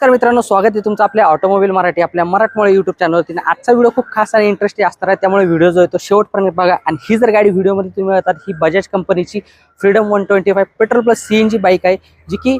नमस्कार मित्रांनो स्वागत आहे तुमचं आपल्या ऑटोमोबाईल मराठी आपल्या मराठमोळे युट्यूब चॅनलवरती आणि आजचा व्हिडिओ खूप खास आणि इंटरेस्टिंग असणार आहे. त्यामुळे व्हिडिओ जो आहे तो शेवटपर्यंत बघा. आणि ही जर गाडी व्हिडिओमध्ये तुम्ही मिळतात ही बजाज कंपनीची freedom one twenty five petrol plus C N G bike आहे जी की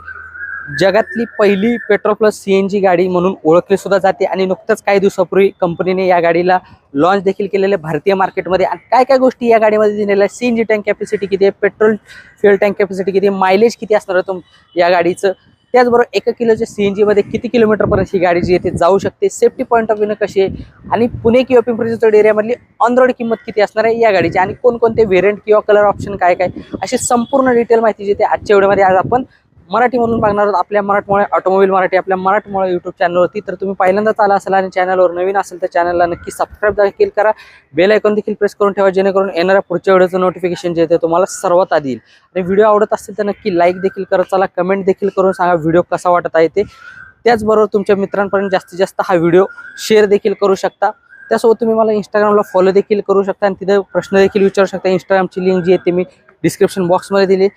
जगातली पहिली petrol plus C N G गाडी म्हणून ओळखली सुद्धा जाते. आणि नुकतंच काही दिवसापूर्वी कंपनीने या गाडीला लॉन्च देखील केलेले भारतीय मार्केटमध्ये आणि काय काय गोष्टी या गाडीमध्ये दिलेल्या C N G tank capacity किती आहे? पेट्रोल फ्युअल टँक कॅपॅसिटी किती मायलेज किती असणार आहे तुम या गाडीचं? त्याचबरोबर एका किलोच्या सी एन जीमध्ये किती किलोमीटरपर्यंत ही गाडी जी आहे जाऊ शकते? सेफ्टी पॉईंट ऑफ व्ह्यूनं कशी आहे? आणि पुणे किंवा पिंपरी चिंचवड एरियामधली ऑन रोड किंमत किती असणार आहे या गाडीची? आणि कोणकोणते व्हेरियंट किंवा कलर ऑप्शन काय काय? अशी संपूर्ण डिटेल माहिती जी ते आजच्या व्हिडिओमध्ये आज आपण मराठीमधून बघणार आहोत. आपल्या मराठमोळे ऑटोमोबाईल मराठी आपल्या मराठमोळे यूट्यूब चॅनलवरती तर तुम्ही पहिल्यांदाच आला असाल आणि चॅनलवर नवीन असेल तर चॅनलला नक्की सबस्क्राईब देखील करा. बेल आयकॉन देखील प्रेस करून ठेवा जेणेकरून येणाऱ्या पुढच्या व्हिडिओचं नोटिफिकेशन जे आहे ते तुम्हाला सर्वात आधी येईल. आणि व्हिडिओ आवडत असेल तर नक्की लाईक देखील करत चला कमेंट देखील करून सांगा व्हिडिओ कसा वाटत आहे ते. त्याचबरोबर तुमच्या मित्रांपर्यंत जास्तीत जास्त हा व्हिडिओ शेअर देखील करू शकता. त्यासोबत तुम्ही मला इंस्टाग्रामला फॉलो देखील करू शकता. आणि तिथे प्रश्न देखील विचारू शकता. इंस्टाग्रामची लिंक जी आहे ती मी डिस्क्रिप्शन बॉक्समध्ये दिली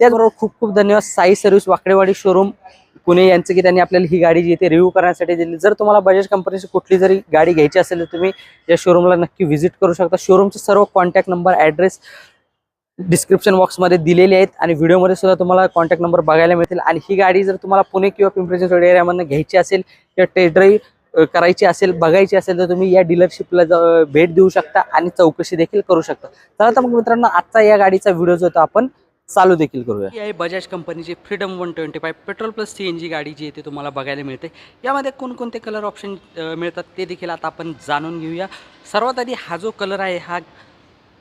त्याचबरोबर खूप खूप धन्यवाद साई सर्व्हिस वाकडेवाडी शोरूम पुणे यांचं की त्यांनी आपल्याला ही गाडी जी आहे रिव्ह्यू करण्यासाठी दिली. जर तुम्हाला बजाज कंपनीची कुठली जरी गाडी घ्यायची असेल तर तुम्ही या शोरूमला नक्की व्हिजिट करू शकता. शोरूमचे सर्व कॉन्टॅक्ट नंबर ॲड्रेस डिस्क्रिप्शन बॉक्समध्ये दिलेले आहेत आणि व्हिडिओमध्ये सुद्धा तुम्हाला कॉन्टॅक्ट नंबर बघायला मिळतील. आणि ही गाडी जर तुम्हाला पुणे किंवा पिंपरी चिंचवड एरियामधनं घ्यायची असेल किंवा टेस्ट ड्राईव्ह करायची असेल बघायची असेल तर तुम्ही या डीलरशिपला भेट देऊ शकता आणि चौकशी देखील करू शकता. तर आता मग मित्रांनो आजचा या गाडीचा व्हिडिओ जो होता आपण चालू देखील करूया. ही आहे बजाज कंपनीची freedom one twenty five petrol plus C N G गाडी जी आहे ते तुम्हाला बघायला मिळते. यामध्ये कोणकोणते कलर ऑप्शन मिळतात ते देखील आता आपण जाणून घेऊया. सर्वात आधी हा जो कलर आहे हा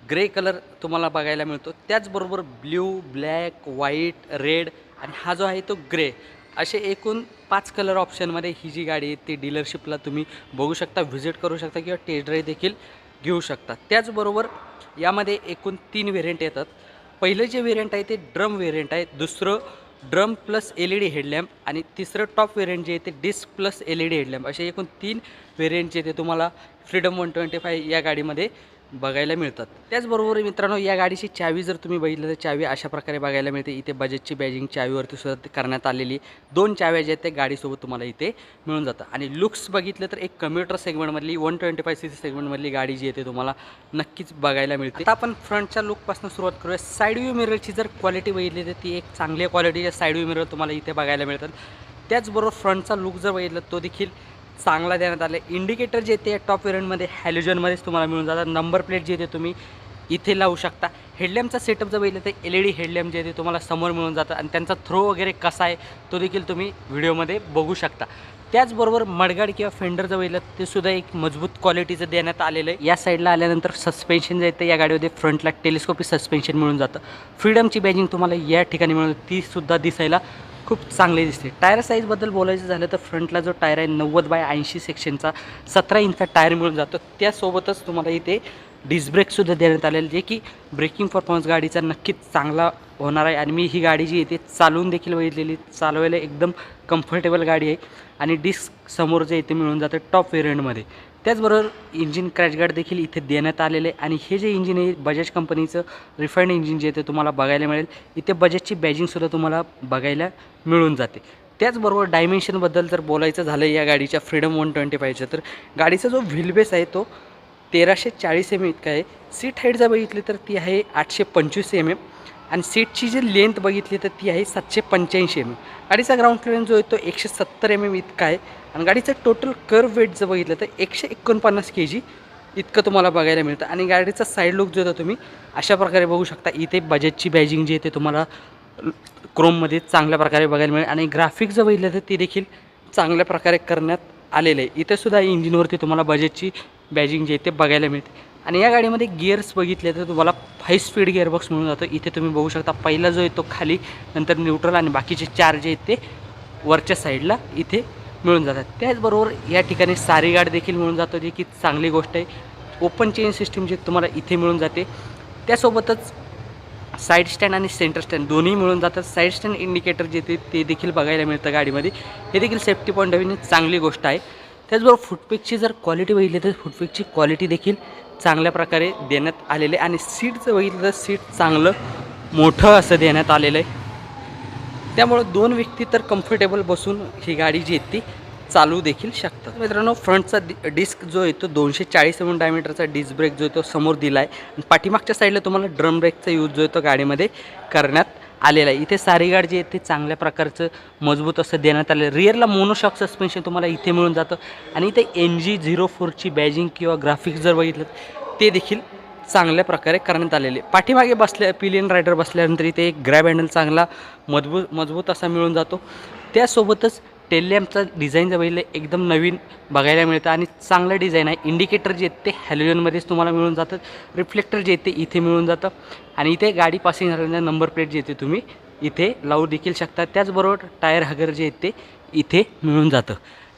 ग्रे कलर तुम्हाला बघायला मिळतो. त्याचबरोबर ब्ल्यू ब्लॅक व्हाईट रेड आणि हा जो आहे तो ग्रे असे एकूण पाच कलर ऑप्शनमध्ये ही जी गाडी आहे ती डीलरशिपला तुम्ही बघू शकता व्हिजिट करू शकता किंवा टेस्ट ड्राईव्ह देखील घेऊ शकता. त्याचबरोबर यामध्ये एकूण तीन व्हेरियंट येतात. पहिलं जे व्हेरियंट आहे ते ड्रम व्हेरियंट आहे दुसरं drum plus L E D headlamp आणि तिसरं टॉप व्हेरियंट जे आहे ते disc plus L E D headlamp असे एकूण तीन व्हेरियंट जे ते तुम्हाला फ्रीडम वन ट्वेंटी फाय या गाडीमध्ये बघायला मिळतात. त्याचबरोबर मित्रांनो या गाडीची चावी जर तुम्ही बघितलं तर चावी अशा प्रकारे बघायला मिळते. इथे बजेटची बॅजिंग चावीवरती सुद्धा करण्यात आलेली दोन चाव्या ज्या आहेत त्या गाडीसोबत तुम्हाला इथे मिळून जातं आणि लुक्स बघितलं तर एक commuter सेगमेंटमधली one twenty five C C सेगमेंटमधली गाडी जी आहे तुम्हाला नक्कीच बघायला मिळते. आता आपण फ्रंटच्या लुकपासून सुरुवात करूया. साईड व्ह्यू मिररची जर क्वालिटी बघितली तर ती एक चांगली क्वालिटीच्या साईड व्ह्यू मिरर तुम्हाला इथे बघायला मिळतात. त्याचबरोबर फ्रंटचा लुक जर बघितलं तो देखील चांगला देण्यात आलं. आहे इंडिकेटर जे ते टॉप वेरियंटमध्ये हॅलोजनमध्येच तुम्हाला मिळून जातात. नंबर प्लेट जे ते तुम्ही इथे लावू शकता. हेडलॅम्पचा सेटअप जर बघितलं तर एल ई डी हेडलॅम्प जे ते तुम्हाला समोर मिळून जातं आणि त्यांचा थ्रो वगैरे कसा आहे तो देखील तुम्ही व्हिडिओमध्ये बघू शकता. त्याचबरोबर मडगाड किंवा फेंडर जर बघितलं ते सुद्धा एक मजबूत क्वालिटीचं देण्यात आलेलं आहे. या साईडला आल्यानंतर सस्पेन्शन जे येतं या गाडीमध्ये फ्रंटला टेलिस्कोपिक सस्पेन्शन मिळून जातं. फ्रीडमची बॅजिंग तुम्हाला या ठिकाणी मिळून ती सुद्धा दिसायला खूप चांगली दिसते. टायर साईजबद्दल बोलायचं झालं तर फ्रंटला जो टायर आहे नव्वद बाय ऐंशी सेक्शनचा सतरा इंचा टायर मिळून जातो. त्यासोबतच तुम्हाला इथे डिस्ब्रेकसुद्धा देण्यात आलेलं जे की ब्रेकिंग परफॉर्मन्स गाडीचा नक्कीच चांगला होणार आहे. आणि मी ही गाडी जी आहे ती चालवून देखील बघितलेली चालवायला एकदम कम्फर्टेबल गाडी आहे. आणि डिस्क समोर जे इथे मिळून जातं टॉप वेरियंटमध्ये त्याचबरोबर इंजिन क्रॅशगार्ड देखील इथे देण्यात आलेले आहे आणि हे जे इंजिन आहे बजाज कंपनीचं रिफाईंड इंजिन जे आहे ते तुम्हाला बघायला मिळेल इथे बजाजची बॅजिंगसुद्धा तुम्हाला बघायला मिळून जाते. त्याचबरोबर डायमेन्शनबद्दल जर बोलायचं झालं या गाडीच्या फ्रीडम वन ट्वेंटी फायचं तर गाडीचा जो व्हील बेस आहे तो तेराशे चाळीस एम एम इतका आहे. सीट हाईट जर बघितली तर ती आहे आठशे पंचवीस एम एम आणि सीटची जी लेंथ बघितली तर ती आहे सातशे पंच्याऐंशी एम एम गाडीचा ग्राउंड क्लिअरन्स जो आहे तो एकशे सत्तर एम एम इतका आहे. आणि गाडीचं टोटल कर्व वेट जर बघितलं तर एकशे एकोणपन्नास के जी इतकं तुम्हाला बघायला मिळतं. आणि गाडीचा साईड लुक जो होता तुम्ही अशा प्रकारे बघू शकता. इथे बजेटची बॅजिंग जी आहे ते तुम्हाला क्रोममध्ये चांगल्या प्रकारे बघायला मिळेल. आणि ग्राफिक जर बघितलं तर ते देखील चांगल्या प्रकारे करण्यात आलेलं आहे. इथेसुद्धा इंजिनवरती तुम्हाला बजेटची बॅजिंग जी आहे ते बघायला मिळते. आणि या गाडीमध्ये गिअर्स बघितले तर तुम्हाला फाय स्पीड गिअरबॉक्स मिळून जातो. इथे तुम्ही बघू शकता पहिला जो आहे तो खाली नंतर न्यूट्रल आणि बाकीचे चार जे आहेत ते वरच्या साईडला इथे मिळून जातात. त्याचबरोबर या ठिकाणी सारी गाड देखील मिळून जातो जे की चांगली गोष्ट आहे. ओपन चेन सिस्टीम जी तुम्हाला इथे मिळून जाते. त्यासोबतच साईड स्टँड आणि सेंटर स्टँड दोन्ही मिळून जातात. साईड स्टँड इंडिकेटर जे ते ते देखील बघायला मिळतं गाडीमध्ये. हे देखील सेफ्टी पॉईंट ऑफ चांगली गोष्ट आहे. त्याचबरोबर फुटपेकची जर क्वालिटी बघितली तर फुटपेकची क्वालिटी देखील चांगल्या प्रकारे देण्यात आलेली आहे. आणि सीटचं बघितलं तर सीट चांगलं मोठं असं देण्यात आलेलं आहे. त्यामुळं दोन व्यक्ती तर कम्फर्टेबल बसून ही गाडी जी आहे ती चालू देखील शकतात. मित्रांनो फ्रंटचा डि डिस्क जो आहे तो दोनशे चाळीस एम डायमीटरचा डिस्क ब्रेक जो आहे तो समोर दिला आहे आणि पाठीमागच्या साईडला तुम्हाला ड्रम ब्रेकचा यूज जो आहे तो गाडीमध्ये करण्यात आलेला आहे. इथे सारी गाडी जी आहे ते चांगल्या प्रकारचं मजबूत असं देण्यात आलं आहे. रिअरला मोनोशॉक सस्पेन्शन तुम्हाला इथे मिळून जातं. आणि इथे एन जी झिरो फोरची बॅजिंग किंवा ग्राफिक्स जर बघितलं ते देखील चांगल्या प्रकारे करण्यात आलेले. पाठीमागे बसल्या पिलियन रायडर बसल्यानंतर इथे एक ग्रॅब हँडल चांगला मजबूत मजबूत असा मिळून जातो. त्यासोबतच टेलॅम्पचा डिझाईन जर बघितलं एकदम नवीन बघायला मिळतं आणि चांगलं डिझाईन आहे. इंडिकेटर जे आहेत ते हॅलोजनमध्येच तुम्हाला मिळून जातं रिफ्लेक्टर जे आहेत ते इथे मिळून जातं. आणि इथे गाडी पासिंग झाल्यानंतर नंबर प्लेट जे येते तुम्ही इथे लावू देखील शकता. त्याचबरोबर टायर हगर जे आहेत ते इथे मिळून जातं.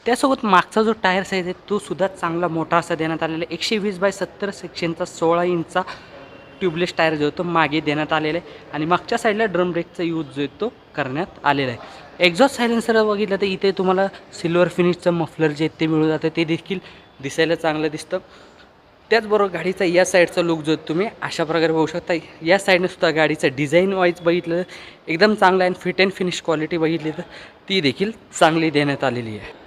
त्यासोबत मागचा जो टायर साईज आहे तो सुद्धा चांगला मोठा असा देण्यात आलेला आहे. एकशे वीस बाय सत्तर सेक्शनचा सोळा इंचचा ट्यूबलेस टायर जो तो मागे देण्यात आलेला आहे. आणि मागच्या साईडला ड्रम ब्रेकचा यूज जो आहे तो करण्यात आलेला आहे. एक्झॉस्ट सायलेन्सर बघितलं तर इथे तुम्हाला सिल्वर फिनिशचं मफलर जे ते मिळून जातं. ते देखील दिसायला चांगलं दिसतं. त्याचबरोबर गाडीचा या साईडचा लुक जो तुम्ही अशा प्रकारे बघू शकता. या साईडने सुद्धा गाडीचं डिझाईन वाईज बघितलं एकदम चांगलं आहे आणि फिट अँड फिनिश क्वालिटी बघितली तर ती देखील चांगली देण्यात आलेली आहे.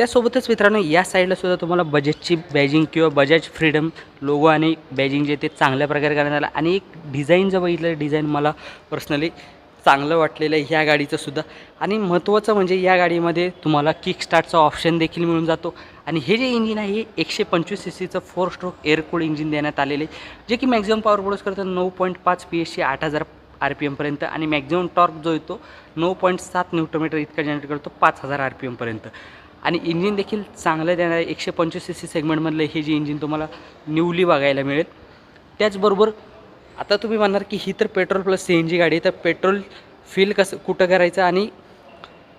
त्यासोबतच मित्रांनो या साईडला सुद्धा तुम्हाला बजाजची बॅजिंग किंवा बजाज फ्रीडम लोगो आणि बॅजिंग जे ते चांगल्या प्रकारे करण्यात आलं. आणि एक डिझाईन जर बघितलं डिझाईन मला पर्सनली चांगलं वाटलेलं आहे ह्या गाडीचंसुद्धा आणि महत्त्वाचं म्हणजे या गाडीमध्ये तुम्हाला किक स्टार्टचा ऑप्शन देखील मिळून जातो. आणि हे जे इंजिन आहे हे एकशे पंचवीस सी सीचं four stroke air cooled engine देण्यात आलेले आहे. जे की मॅक्झिमम पॉवर प्रोड्यूस करतं नऊ पॉईंट पाच पी एच सी आठ हजार आर पी एमपर्यंत आणि मॅक्झिमम टॉर्क जो येतो नऊ पॉईंट सात न्यूटोमीटर इतका जनरेट करतो पाच हजार आर पी एमपर्यंत आणि इंजिन देखील चांगलं देणार आहे. एकशे पंचवीस सी सी सेगमेंटमधलं हे जे इंजिन तुम्हाला न्यूली बघायला मिळेल. त्याचबरोबर आता तुम्ही म्हणणार की ही तर petrol plus C N G गाडी आहे. तर पेट्रोल फिल कसं कुठं करायचं आणि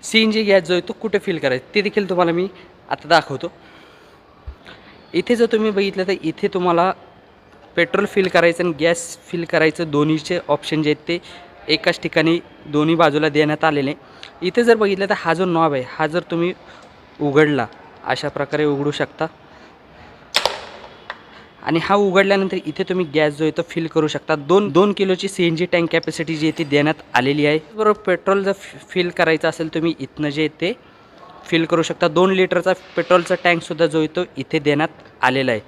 सी एन जी गॅस जो आहे तो कुठे फिल करायचं ते देखील तुम्हाला मी आता दाखवतो. इथे जर तुम्ही बघितलं तर इथे तुम्हाला पेट्रोल फिल करायचं आणि गॅस फिल करायचं दोन्हीचे ऑप्शन जे आहेत ते एकाच ठिकाणी दोन्ही बाजूला देण्यात आलेले. इथे जर बघितलं तर हा जो नॉब आहे हा जर तुम्ही उघडला. अशा प्रकारे उघडू शकता. आणि हा उघडल्यानंतर इथे तुम्ही गॅस जो आहे तो फिल करू शकता. दोन दोन किलोची C N G tank capacity जी आहे ती देण्यात आलेली आहे. बरोबर पेट्रोल जर फिल करायचं असेल तुम्ही इथनं जे ते फिल करू शकता. दोन लिटरचा पेट्रोलचा टँकसुद्धा जो आहे तो इथे देण्यात आलेला आहे.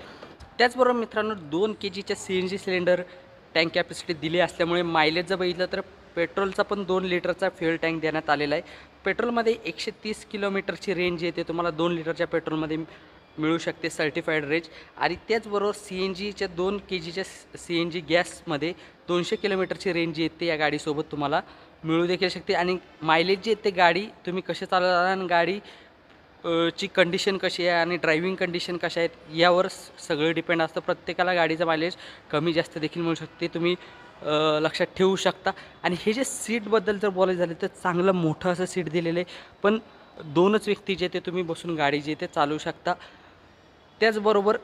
त्याचबरोबर मित्रांनो दोन के जीच्या C N G cylinder tank capacity दिली असल्यामुळे मायलेज जर बघितलं तर पेट्रोलचा पण दोन लिटरचा फ्युअल टँक देण्यात आलेला आहे. पेट्रोलमध्ये एकशे तीस किलोमीटरची रेंज येते तुम्हाला दोन लिटरच्या पेट्रोलमध्ये मिळू शकते सर्टिफाईड रेंज आणि त्याचबरोबर सी एन जीच्या दोन के जीच्या सी एन जी गॅसमध्ये दोनशे किलोमीटरची रेंज येते या गाडीसोबत तुम्हाला मिळू देखील शकते. आणि मायलेज जे येते गाडी तुम्ही कसे चालवता आणि गाडी ची कंडिशन कशी आहे आणि ड्रायव्हिंग कंडिशन कशा आहेत यावर सगळं डिपेंड असतं. प्रत्येकाला गाडीचं मायलेज कमी जास्त देखील मिळू शकते. तुम्ही लक्षात ठेवू शकता. आणि हे जे सीटबद्दल जर बोलायचं झालं तर चांगलं मोठं असं सीट दिलेलं आहे. पण दोनच व्यक्ती जे ते तुम्ही बसून गाडी जे ते चालवू शकता. त्याचबरोबर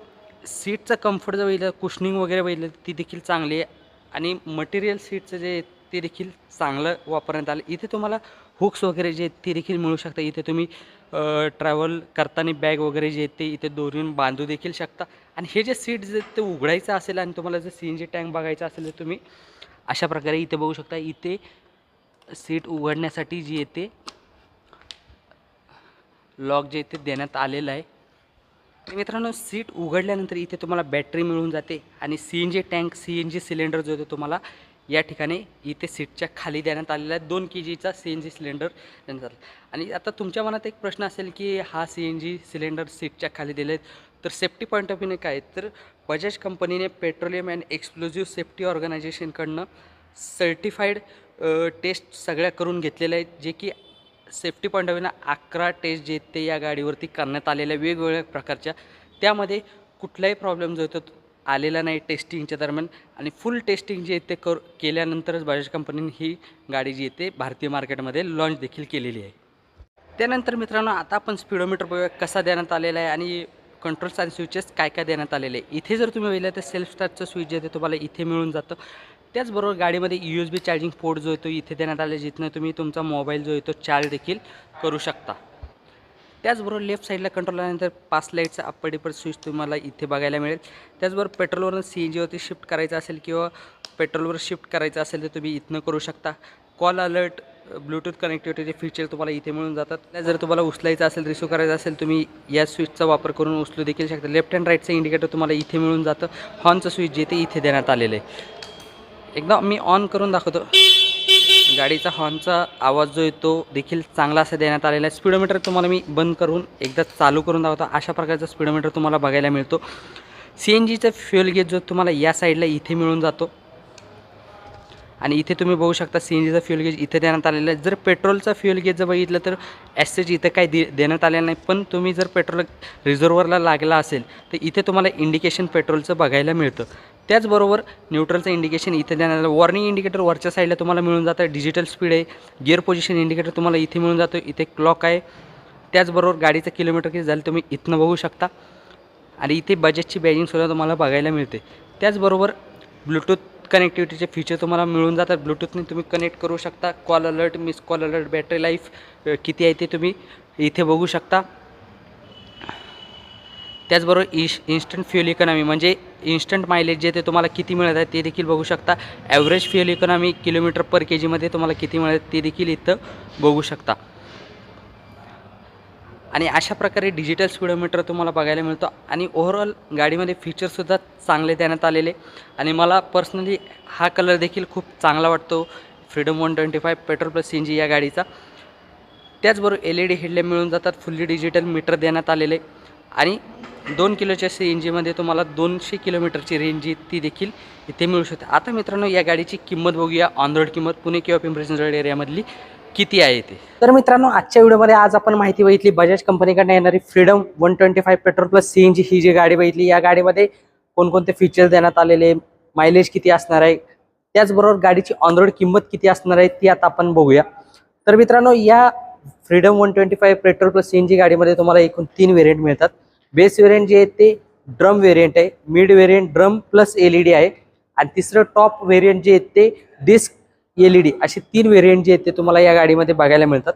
सीटचं कम्फर्ट जर बघितलं कुशनिंग वगैरे बघितलं ती देखील चांगली आहे. आणि मटेरियल सीटचं जे ते देखील चांगलं वापरण्यात आलं. इथे तुम्हाला हुक्स वगैरे जे ते देखील मिळू शकतात इथे तुम्ही ट्रॅव्हल करताना बॅग वगैरे जे येते ते इथे दोरीन बांधू देखील शकता. आणि हे जे सीट जे ते उघडायचं असेल आणि तुम्हाला जर सी एन जी टँक बघायचं असेल तर तुम्ही अशा प्रकारे इथे बघू शकता. इथे सीट उघडण्यासाठी जी येते लॉक जे इथे देण्यात आलेलं आहे. तर मित्रांनो सीट उघडल्यानंतर इथे तुम्हाला बॅटरी मिळून जाते आणि C N G tank C N G cylinder जो आहे तो तुम्हाला या ठिकाणी इथे सीटच्या खाली देण्यात आलेला आहे दोन के जीचा सी एन जी सिलेंडर देण्यात आला. आणि आता तुमच्या मनात एक प्रश्न असेल की हा सी एन जी सिलेंडर सीटच्या खाली दिले आहेत तर सेफ्टी पॉईंट ऑफ व्ह्यूने काय तर बजाज कंपनीने पेट्रोलियम अँड एक्सप्लोजिव्ह सेफ्टी ऑर्गनायझेशनकडनं सर्टिफाईड टेस्ट सगळ्या करून घेतलेल्या आहेत जे की सेफ्टी पॉईंट ऑफ व्ह्यूनं अकरा टेस्ट जे ते या गाडीवरती करण्यात आलेल्या आहे वेगवेगळ्या प्रकारच्या. त्यामध्ये कुठलाही प्रॉब्लेम जो होतो आलेला नाही टेस्टिंगच्या दरम्यान आणि फुल टेस्टिंग जे आहे ते कर केल्यानंतरच बजाज कंपनीने ही गाडी जी येते भारतीय मार्केटमध्ये लॉन्च देखील केलेली आहे. त्यानंतर मित्रांनो आता आपण स्पीडोमीटर बघूया कसा देण्यात आलेला आहे आणि कंट्रोल्स आणि स्विचेस काय काय देण्यात आलेले आहे. इथे जर तुम्ही बघितलं तर सेल्फ स्टार्टचं स्विच जे आहे ते तुम्हाला इथे मिळून जातं. त्याचबरोबर गाडीमध्ये U S B charging port जो येतो इथे देण्यात आला आहे जिथनं तुम्ही तुमचा मोबाईल जो आहे तो चार्ज देखील करू शकता. त्याचबरोबर लेफ्ट साईडला कंट्रोल आल्यानंतर पाच लाईटचा अप्पर डिपर स्विच तुम्हाला इथे बघायला मिळेल. त्याचबरोबर पेट्रोलवरून सी एन जीवरती शिफ्ट करायचं असेल किंवा पेट्रोलवर शिफ्ट करायचं असेल तर तुम्ही इथनं करू शकता. कॉल अलर्ट ब्लूटूथ कनेक्टिव्हिटीचे फीचर तुम्हाला इथे मिळून जातात. जर तुम्हाला उचलायचं असेल रिसिव्ह करायचं असेल तुम्ही या स्विचचा वापर करून उचलू देखील शकता. लेफ्ट हँड राईटचं इंडिकेटर तुम्हाला इथे मिळून जातं. हॉर्नचं स्विच जे ते इथे देण्यात आलेलं आहे. एकदा मी ऑन करून दाखवतो. गाडीचा हॉर्नचा आवाज जो येतो देखील चांगला असा देण्यात आलेला आहे. स्पीडोमीटर तुम्हाला मी बंद करून एकदा चालू करून दाखवतो. अशा प्रकारचा स्पीडोमीटर तुम्हाला बघायला मिळतो. सी एन जीचा फ्युएल गेज जो तुम्हाला या साईडला इथे मिळून जातो. आणि इथे तुम्ही बघू शकता सी एन जीचा फ्युएल गेज इथे देण्यात आलेला आहे. जर पेट्रोलचा फ्युएल गेज जर बघितलं तर ॲसेज इथं काही दे देण्यात आलेलं नाही. पण तुम्ही जर पेट्रोल रिझर्वरला लागला असेल तर इथे तुम्हाला इंडिकेशन पेट्रोलचं बघायला मिळतं. त्याचबरोबर न्यूट्रलचं इंडिकेशन इथे देण्यात आलं वॉर्निंग इंडिकेटर वरच्या साईडला तुम्हाला मिळून जातं. डिजिटल स्पीड आहे. गिअर पोझिशन इंडिकेटर तुम्हाला इथे मिळून जातो. इथे क्लॉक आहे. त्याचबरोबर गाडीचं किलोमीटर किती झालं तुम्ही इथनं बघू शकता. आणि इथे बजेटची बॅजिंगसुद्धा तुम्हाला बघायला मिळते. त्याचबरोबर ब्लूटूथ कनेक्टिव्हिटीचे फीचर तुम्हाला मिळून जातात. ब्लूटूथने तुम्ही कनेक्ट करू शकता. Call alert miss call alert battery life किती आहे ते तुम्ही इथे बघू शकता. त्याचबरोबर इश इन्स्टंट फ्युअल इकॉनॉमी म्हणजे इन्स्टंट मायलेज जे ते तुम्हाला किती मिळत आहे ते देखील बघू शकता. Average fuel economy kilometre per K जीमध्ये तुम्हाला किती मिळत ते देखील इथं बघू शकता. आणि अशा प्रकारे डिजिटल स्पीडोमीटर तुम्हाला बघायला मिळतो. आणि ओव्हरऑल गाडीमध्ये फीचरसुद्धा चांगले देण्यात आलेले. आणि मला पर्सनली हा कलर देखील खूप चांगला वाटतो. Freedom one twenty five petrol plus C N G या गाडीचा. त्याचबरोबर एल ई डी हेडले मिळून जातात. फुल्ली डिजिटल मीटर देण्यात आलेले. आणि दोन किलोच्या सी एन जीमध्ये तुम्हाला दोनशे किलोमीटरची रेंज जी ती देखील इथे मिळू शकते. आता मित्रांनो या गाडीची किंमत बघूया. ऑन रोड किंमत पुणे किंवा पिंपरी चिंचवड एरियामधली किती आहे ते? तर मित्रांनो आजच्या व्हिडिओमध्ये आज आपण माहिती बघितली बजाज कंपनीकडनं येणारी Freedom one twenty five petrol plus C N G ही जी गाडी बघितली या गाडीमध्ये कोणकोणते फीचर्स देण्यात आलेले मायलेज किती असणार आहे त्याचबरोबर गाडीची ऑन रोड किंमत किती असणार आहे ती आता आपण बघूया. तर मित्रांनो या Freedom one twenty five petrol plus CNG N G गाडीमध्ये तुम्हाला एकूण तीन व्हेरियंट मिळतात. बेस व्हेरियंट जे आहे ते ड्रम व्हेरियंट आहे mid variant drum plus L E D आहे. आणि तिसरं टॉप व्हेरियंट जे आहे ते डिस्क एल ई डी असे तीन व्हेरियंट जे आहेत ते तुम्हाला या गाडीमध्ये बघायला मिळतात.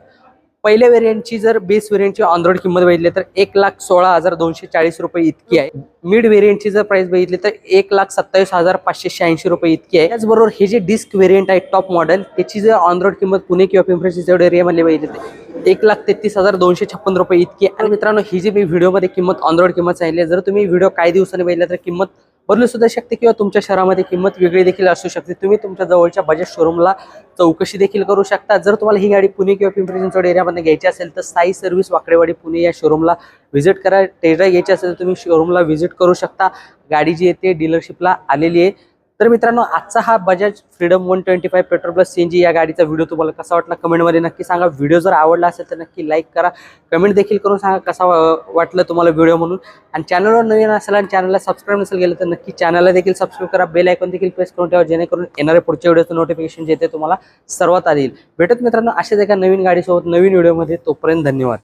पहिल्या व्हेरियंटची जर बेस व्हेरियंटची ऑन रोड किंमत बघितली तर एक लाख सोळा हजार दोनशे चाळीस रुपये इतकी आहे. मिड व्हेरियंटची जर प्राइस बघितली तर एक लाख सत्तावीस हजार पाचशे शहाऐंशी रुपये इतकी आहे. त्याचबरोबर हे जे डिस्क व्हेरियंट आहे टॉप मॉडेल त्याची जर ऑन रोड किंमत पुणे किंवा पिंपरी चिंचवड एरियामध्ये बघितली तर एक लाख तेहतीस हजार दोनशे छप्पन रुपये इतकी आहे. आणि मित्रांनो ही जी मी व्हिडिओमध्ये किंमत ऑन रोड किंमत सांगितली आहे, जर तुम्ही व्हिडिओ काही दिवसांनी बघितला तर किंमत बदलू सुद्धा शकते किंवा तुमच्या शहरामध्ये किंमत वेगळी देखील असू शकते. तुम्ही तुमच्या जवळच्या बजेट शोरूमला चौकशी देखील करू शकता. जर तुम्हाला ही गाडी पुणे किंवा पिंपरी चिंचवड एरियामध्ये घ्यायची असेल तर साई सर्व्हिस वाकडेवाडी पुणे या शोरूमला व्हिजिट करा. टेस्ट ड्राईव्ह घ्यायची असेल तर तुम्ही शोरूमला व्हिजिट करू शकता. गाडी जी आहे ते डीलरशिपला आलेली आहे. तर मित्रांनो आजचा हा Bajaj Freedom one twenty five petrol plus CNG N G या गाडीचा व्हिडिओ तुम्हाला कसा वाटला कमेंटमध्ये नक्की सांगा. व्हिडिओ जर आवडला असेल तर नक्की लाईक करा. कमेंट देखील करून सांगा कसा वाटलं तुम्हाला व्हिडिओ म्हणून. आणि चॅनलवर नवीन असेल आणि चॅनलला सबस्क्राईब नसेल गेलं तर नक्की चॅनलला देखील सबस्क्राईब करा. बेल आयकॉन देखील प्रेस करून ठेवा जेणेकरून येणाऱ्या पुढच्या व्हिडिओचं नोटिफिकेशन जे ते तुम्हाला सर्वात आधी येईल. भेटत मित्रांनो अशाच एका नवीन गाडीसोबत नवीन व्हिडिओमध्ये तोपर्यंत धन्यवाद.